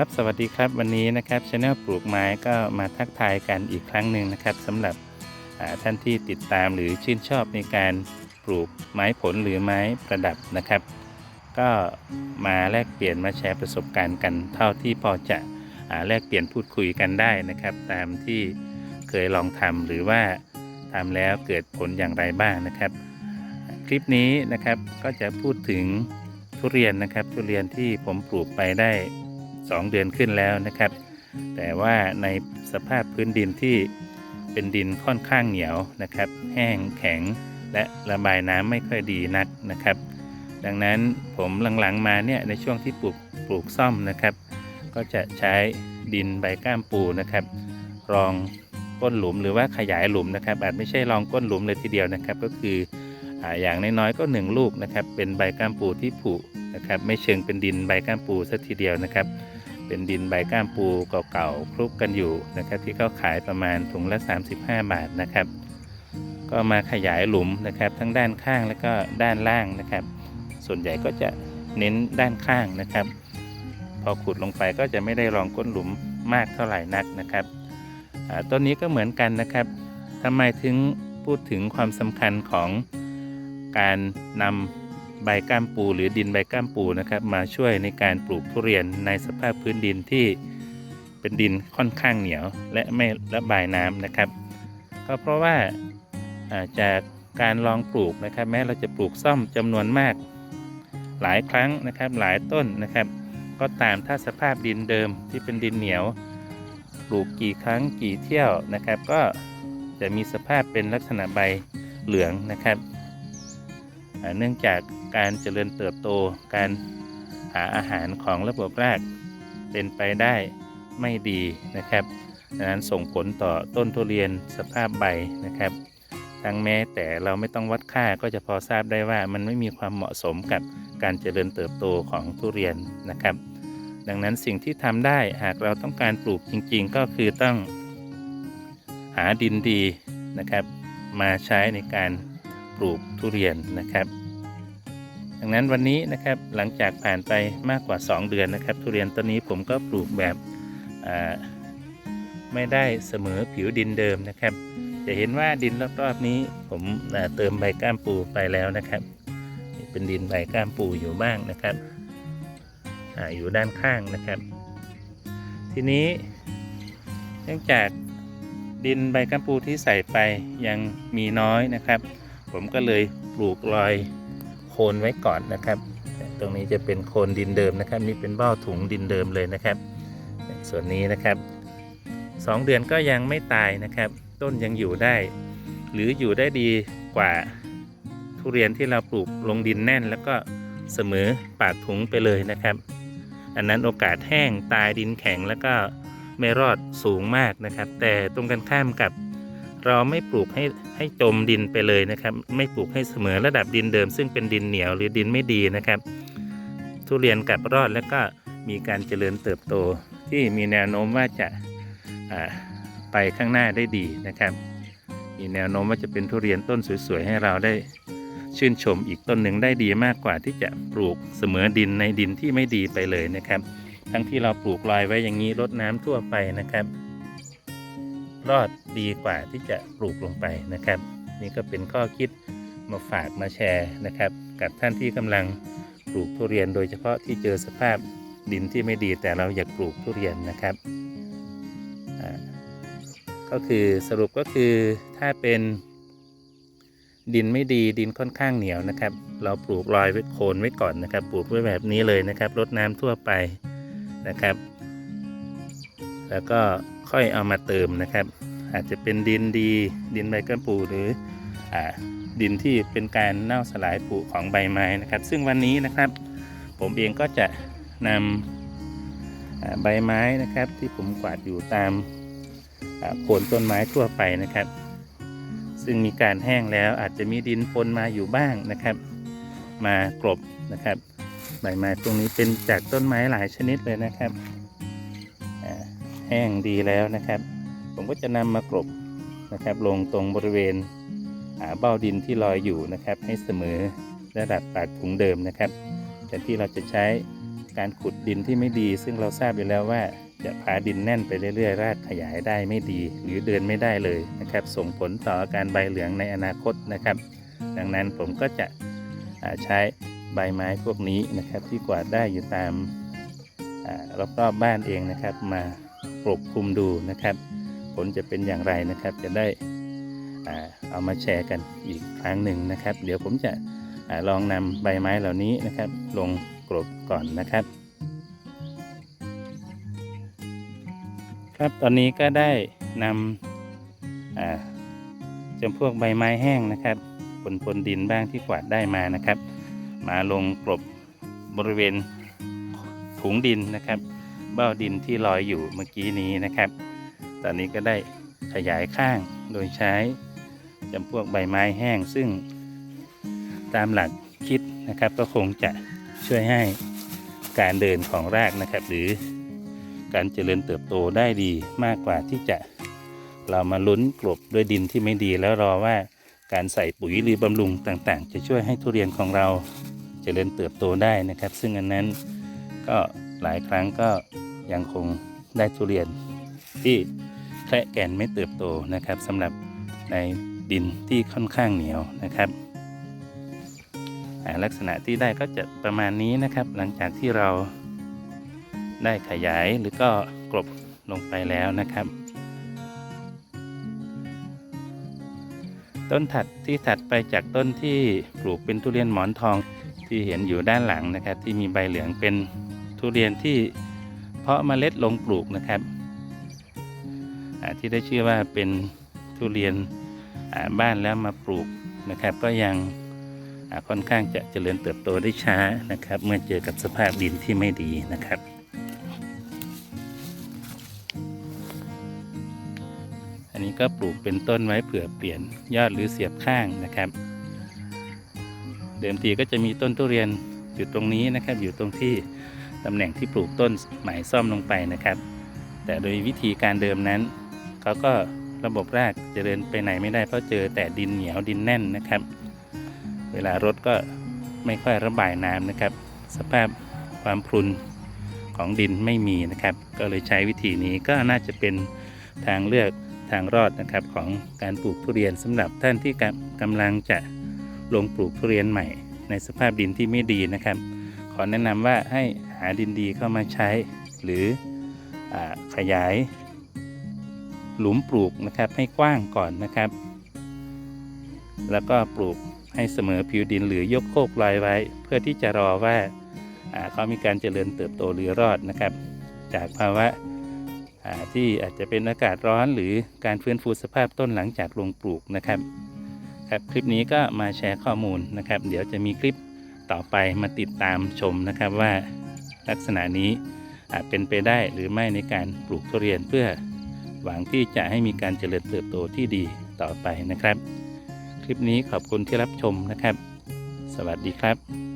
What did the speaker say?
ครับสวัสดีครับวันนี้นะครับช anel ปลูกไม้ก็มาทักทายกันอีกครั้งหนึ่งนะครับสำหรับท่านที่ติดตามหรือชื่นชอบในการปลูกไม้ผลหรือไม้ประดับนะครับ ก็มาแลกเปลี่ยนมาแชร์ประสบการณ์กัน เท่าที่พอจะอแลกเปลี่ยนพูดคุยกันได้นะครับ ตามที่เคยลองทำหรือว่าทำแล้วเกิดผลอย่างไรบ้างนะครับ คลิปนี้นะครับก็จะพูดถึงทุเรียนนะครับทุเรียนที่ผมปลูกไปได้ 2 เดือนขึ้นแล้วนะครับ แต่ว่าในสภาพพื้นดินที่เป็นดินค่อนข้างเหนียวนะครับ แห้งแข็งและระบายน้ำไม่ค่อยดีนักนะครับ ดังนั้นผมหลังๆมาเนี่ยในช่วงที่ปลูกปลูกซ่อมนะครับ ก็จะใช้ดินใบก้ามปูนะครับ รองก้นหลุมหรือว่าขยายหลุมนะครับ อาจไม่ใช่รองก้นหลุมเลยทีเดียวนะครับ ก็คืออย่างน้อยๆก็ 1 ลูกนะครับ เป็นใบก้ามปูที่ผุนะครับ ไม่เชิงเป็นดินใบก้ามปูซะทีเดียวนะครับ เป็นดินใบก้ามปูเก่าๆคลุกกันอยู่นะครับ ที่เขาขายประมาณถุงละ 35 บาทนะครับ ก็มาขยายหลุมนะครับ ทั้งด้านข้างแล้วก็ด้านล่างนะครับ ส่วนใหญ่ก็จะเน้นด้านข้างนะครับ พอขุดลงไปก็จะไม่ได้รองก้นหลุมมากเท่าไหร่นักนะครับต้นนี้ก็เหมือนกันนะครับทำไมถึงพูดถึงความสำคัญของการนำ ใบก้ามปูหรือดินใบก้ามปูนะครับ มาช่วยในการปลูกทุเรียนในสภาพพื้นดินที่เป็นดินค่อนข้างเหนียว และไม่ระบายน้ำนะครับก็เพราะว่าจากการลองปลูกนะครับ แม้เราจะปลูกซ่อมจำนวนมาก หลายครั้งนะครับหลายต้นนะครับ ก็ตามถ้าสภาพดินเดิมที่เป็นดินเหนียว ปลูกกี่ครั้งกี่เที่ยวนะครับ ก็จะมีสภาพเป็นลักษณะใบเหลืองนะครับเนื่องจาก การเจริญเติบโต การหาอาหารของระบบรากเป็นไปได้ไม่ดีนะครับดังนั้นส่งผลต่อต้นทุเรียนสภาพใบนะครับ ทั้งแม้แต่เราไม่ต้องวัดค่าก็จะพอทราบได้ว่ามันไม่มีความเหมาะสมกับการเจริญเติบโตของทุเรียนนะครับ ดังนั้นสิ่งที่ทำได้หากเราต้องการปลูกจริงๆ ก็คือต้องหาดินดีนะครับ มาใช้ในการปลูกทุเรียนนะครับ ดังนั้นวันนี้นะครับหลังจากผ่านไปมากกว่า 2 เดือนนะครับ ทุเรียนต้นนี้ผมก็ปลูกแบบไม่ได้เสมอผิวดินเดิมนะครับ จะเห็นว่าดินรอบๆนี้ ผมเติมใบก้ามปูไปแล้วนะครับ เป็นดินใบก้ามปูอยู่บ้างนะครับออยู่ด้านข้างนะครับ ทีนี้เนื่องจากดินใบก้ามปูที่ใส่ไปยังมีน้อยนะครับ ผมก็เลยปลูกรอย โคนไว้ก่อนนะครับ ตรงนี้จะเป็นโคนดินเดิมนะครับ นี่เป็นเบ้าถุงดินเดิมเลยนะครับ ส่วนนี้นะครับสองเดือนก็ยังไม่ตายนะครับ ต้นยังอยู่ได้ หรืออยู่ได้ดีกว่าทุเรียนที่เราปลูกลงดินแน่น แล้วก็เสมอปากถุงไปเลยนะครับ อันนั้นโอกาสแห้งตายดินแข็งแล้วก็ไม่รอดสูงมากนะครับ แต่ตรงกันข้ามกับ เราไม่ปลูกให้ให้จมดินไปเลยนะครับ ไม่ปลูกให้เสมอระดับดินเดิม ซึ่งเป็นดินเหนียวหรือดินไม่ดีนะครับ ทุเรียนกลับรอดแล้วก็มีการเจริญเติบโตที่มีแนวโน้มว่าจะาไปข้างหน้าได้ดีนะครับ มีแนวโน้มว่าจะเป็นทุเรียนต้นสวยๆให้เราได้ชื่นชมอีกต้นหนึ่งได้ดีมากกว่าที่จะปลูกเสมอดินในดินที่ไม่ดีไปเลยนะครับ ทั้งที่เราปลูกลอยไว้อย่างนี้รดน้ำทั่วไปนะครับ รอดดีกว่าที่จะปลูกลงไปนะครับ นี่ก็เป็นข้อคิดมาฝากมาแชร์นะครับ กับท่านที่กำลังปลูกทุเรียนโดยเฉพาะที่เจอสภาพดินที่ไม่ดีแต่เราอยากปลูกทุเรียนนะครับอ่าก็คือสรุปก็คือถ้าเป็นดินไม่ดีดินค่อนข้างเหนียวนะครับ เราปลูกรอยไว้โคนไว้ก่อนนะครับ ปลูกไว้แบบนี้เลยนะครับรดน้ำทั่วไปนะครับ แล้วก็ ค่อยเอามาเติมนะครับ อาจจะเป็นดินดี ดินใบกระปูหรืออดินที่เป็นการเน่าสลายผุของใบไม้นะครับ ซึ่งวันนี้นะครับ ผมเองก็จะนำใบไม้นะครับ ที่ผมกวาดอยู่ตามโคนต้นไม้ทั่วไปนะครับ ซึ่งมีการแห้งแล้วอาจจะมีดินปนมาอยู่บ้างนะครับ มากรบนะครับ ใบไม้ตรงนี้เป็นจากต้นไม้หลายชนิดเลยนะครับ แห้งดีแล้วนะครับ ผมก็จะนำมากรบนะครับ ลงตรงบริเวณเบ้าดินที่ลอยอยู่นะครับ ให้เสมอระดับปากถุงเดิมนะครับแต่ที่เราจะใช้การขุดดินที่ไม่ดี ซึ่งเราทราบอยู่แล้วว่าจะพาดินแน่นไปเรื่อยๆ รากขยายได้ไม่ดี หรือเดินไม่ได้เลยนะครับ ส่งผลต่ออาการใบเหลืองในอนาคตนะครับ ดังนั้นผมก็จะใช้ใบไม้พวกนี้นะครับ ที่กวาดได้อยู่ตามอรอบๆบบ้านเองนะครับมา ปกคลุมดูนะครับ ผลจะเป็นอย่างไรนะครับ จะได้เอามาแชร์กันอีกครั้งหนึ่งนะครับ เดี๋ยวผมจะลองนำใบไม้เหล่านี้นะครับ ลงกรบก่อนนะครับ ครับตอนนี้ก็ได้นำจำพวกใบไม้แห้งนะครับปนปนดินบ้างที่กวาดได้มานะครับ มาลงกรบบริเวณถุงดินนะครับ เบ้าดินที่ลอยอยู่เมื่อกี้นี้นะครับ ตอนนี้ก็ได้ขยายข้างโดยใช้จำพวกใบไม้แห้งซึ่งตามหลักคิดนะครับ ก็คงจะช่วยให้การเดินของรากนะครับ หรือการเจริญเติบโตได้ดีมากกว่าที่จะเรามาลุ้นกลบด้วยดินที่ไม่ดีแล้วรอว่าการใส่ปุ๋ยหรือบำรุงต่างๆ จะช่วยให้ทุเรียนของเราเจริญเติบโตได้นะครับ ซึ่งอันนั้นก็หลายครั้งก็ ยังคงได้ทุเรียนที่แคระแก่นไม่เติบโตนะครับสำหรับในดินที่ค่อนข้างเหนียวนะครับลักษณะที่ได้ก็จะประมาณนี้นะครับ หลังจากที่เราได้ขยายหรือก็กลบลงไปแล้วนะครับ ต้นถัดที่ถัดไปจากต้นที่ปลูกเป็นทุเรียนหมอนทองที่เห็นอยู่ด้านหลังนะครับ ที่มีใบเหลืองเป็นทุเรียนที่ เพาะเมล็ดลงปลูกนะครับ ที่ได้ชื่อว่าเป็นทุเรียนบ้านแล้วมาปลูกนะครับ ก็ยังค่อนข้างจะเจริญเติบโตได้ช้านะครับ เมื่อเจอกับสภาพดินที่ไม่ดีนะครับอันนี้ก็ปลูกเป็นต้นไว้เผื่อเปลี่ยนยอดหรือเสียบข้างนะครับ เดิมทีก็จะมีต้นทุเรียนอยู่ตรงนี้นะครับ อยู่ตรงที่ ตำแหน่งที่ปลูกต้นใหม่ซ่อมลงไปนะครับ แต่โดยวิธีการเดิมนั้นเขาก็ระบบรากเจริญไปไหนไม่ได้เพราะเจอแต่ดินเหนียวดินแน่นนะครับ เวลารดก็ไม่ค่อยระบายน้ำนะครับ สภาพความพรุนของดินไม่มีนะครับ ก็เลยใช้วิธีนี้ก็น่าจะเป็นทางเลือกทางรอดนะครับของการปลูกทุเรียนสำหรับท่านที่กำกำลังจะลงปลูกทุเรียนใหม่ ในสภาพดินที่ไม่ดีนะครับ ขอแนะนำว่าให้ หาดินดีเข้ามาใช้ หรืออขยายหลุมปลูกนะครับให้กว้างก่อนนะครับ แล้วก็ปลูกให้เสมอผิวดินหรือยกโคกลอยไว้ เพื่อที่จะรอว่าเขามีการเจริญเติบโตหรือรอดนะครับ จากภาวะที่อาจจะเป็นอากาศร้อนหรือการฟื้นฟูสภาพต้นหลังจากลงปลูกนะครับครับคลิปนี้ก็มาแชร์ข้อมูลนะครับ เดี๋ยวจะมีคลิปต่อไปมาติดตามชมนะครับว่า ลักษณะนี้อาจเป็นไปได้หรือไม่ในการปลูกทุเรียนเพื่อหวังที่จะให้มีการเจริญเติบโตที่ดีต่อไปนะครับ คลิปนี้ขอบคุณที่รับชมนะครับ สวัสดีครับ